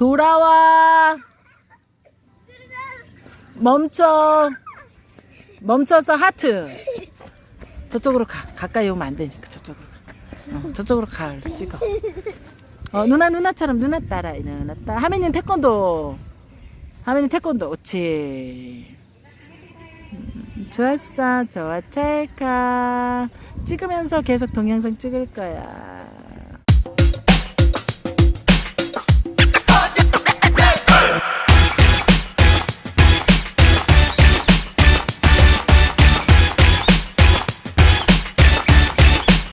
돌아와. 멈춰. 멈춰서 하트. 저쪽으로 가. 가까이 오면 안 되니까 저쪽으로 가. 어, 저쪽으로 가. 찍어. 어, 누나 누나처럼 누나 따라 누나 따 하민이는 태권도. 하민이 태권도. 오치. 음, 좋았어. 좋아 찰칵. 찍으면서 계속 동영상 찍을 거야.